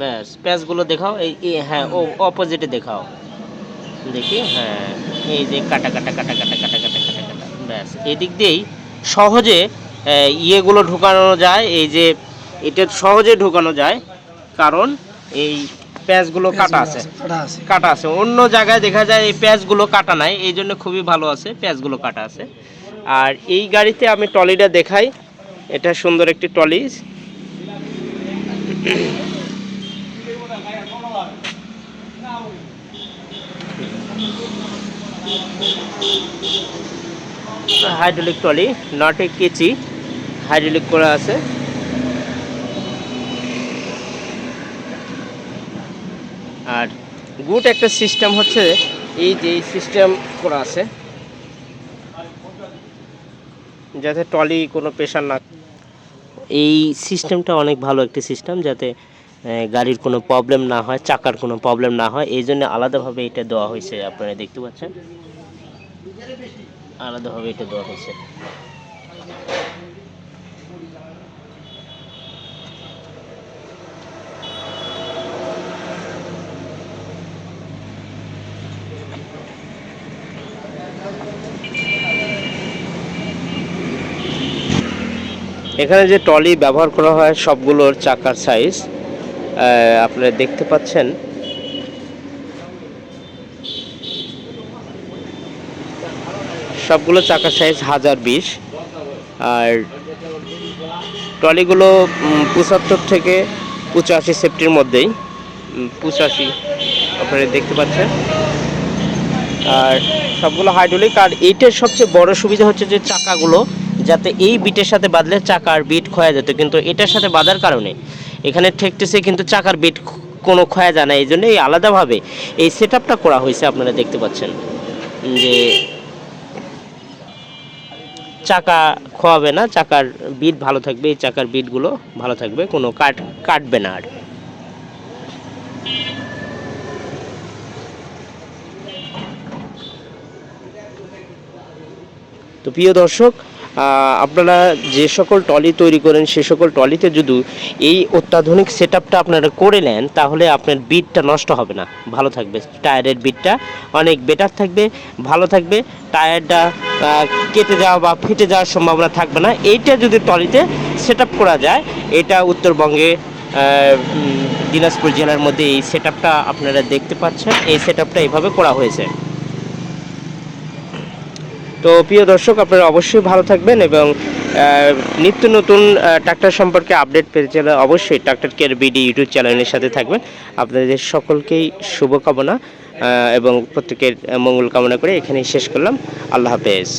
ব্যাস প্যাচগুলো দেখাও এই হ্যাঁ ও অপোজিটে দেখাও। দেখি হ্যাঁ এই যে কাটা কাটা কাটা কাটা কাটা কাটা কাটা কাটা ব্যাস। এদিক দিয়েই সহজে ইয়েগুলো ঢুকানো যায় এই যে এটা সহজে ঢুকানো যায় কারণ এই প্যাচগুলো কাটা আছে। কাটা আছে। কাটা আছে। অন্য জায়গায় দেখা যায় এই প্যাচগুলো কাটা নাই এই জন্য খুবই ভালো আছে প্যাচগুলো কাটা আছে। আর এই গাড়িতে আমি ট্রলিটা দেখাই এটা সুন্দর একটি ট্রলি। হাইড্রোলিক ট্রলি, নট কেচি, হাইড্রোলিক করা আছে। আর গুড একটা সিস্টেম হচ্ছে এই যে সিস্টেম করা আছে, যাতে ট্রলি কোনো প্রেশার না এই সিস্টেমটা অনেক ভালো একটি সিস্টেম, যাতে গাড়ির কোনো প্রবলেম না হয়, চাকার কোনো প্রবলেম না হয়, এই জন্য আলাদাভাবে এটা দেওয়া হয়েছে, আপনারা দেখতে পাচ্ছেন। আলাদাভাবে এটা দেওয়া হয়েছে। এখানে যে টলি ব্যবহার করা হয়, সবগুলোর চাকার সাইজ আপনারা দেখতে পাচ্ছেন। সবগুলো চাকার সাইজ হাজার বিশ। আর ট্রলিগুলো পঁচাত্তর থেকে পঁচাশি সেফটির মধ্যেই। পঁচাশি আপনারা দেখতে পাচ্ছেন। আর সবগুলো হাইড্রোলিক আর এইটার সবচেয়ে বড় সুবিধা হচ্ছে যে চাকাগুলো, যাতে এই বিটের সাথে বাঁধলে চাকার বিট ক্ষয়ে যেত। কিন্তু এটার সাথে বাঁধার কারণে এখানে ঠেকতেছে, কিন্তু চাকার বিট কোনো ক্ষয়া যায় না, এই জন্য এই আলাদাভাবে এই সেট আপটা করা হয়েছে, আপনারা দেখতে পাচ্ছেন। যে চাকা খোয়াবে না, চাকার বিট ভালো থাকবে, এই চাকার বিটগুলো ভালো থাকবে, কোনো কাট, কাটবে না আর। তো প্রিয় দর্শক আপনারা যে সকল টলি তৈরি করেন, সে সকল টলিতে যদি এই অত্যাধুনিক সেট আপনারা করে নেন, তাহলে আপনার বিটটা নষ্ট হবে না। ভালো থাকবে। টায়ারের বিটটা অনেক বেটার থাকবে, ভালো থাকবে। টায়ারটা কেটে যাওয়া বা ফেটে যাওয়ার সম্ভাবনা থাকবে না। এইটা যদি টলিতে সেট করা যায়, এটা উত্তরবঙ্গে দিনাজপুর জেলার মধ্যে এই সেট আপনারা দেখতে পাচ্ছেন। এই সেট এইভাবে করা হয়েছে। তো প্রিয় দর্শক, আপনারা অবশ্যই ভালো থাকবেন এবং নিত্য নতুন ট্রাক্টর সম্পর্কে আপডেট পেতে চাইলে অবশ্যই ট্রাক্টর কেয়ার বিডি ইউটিউব চ্যানেলের সাথে থাকবেন। আপনাদের সকলকেই শুভকামনা এবং প্রত্যেকের মঙ্গল কামনা করে এখানেই শেষ করলাম। আল্লাহ হাফেজ।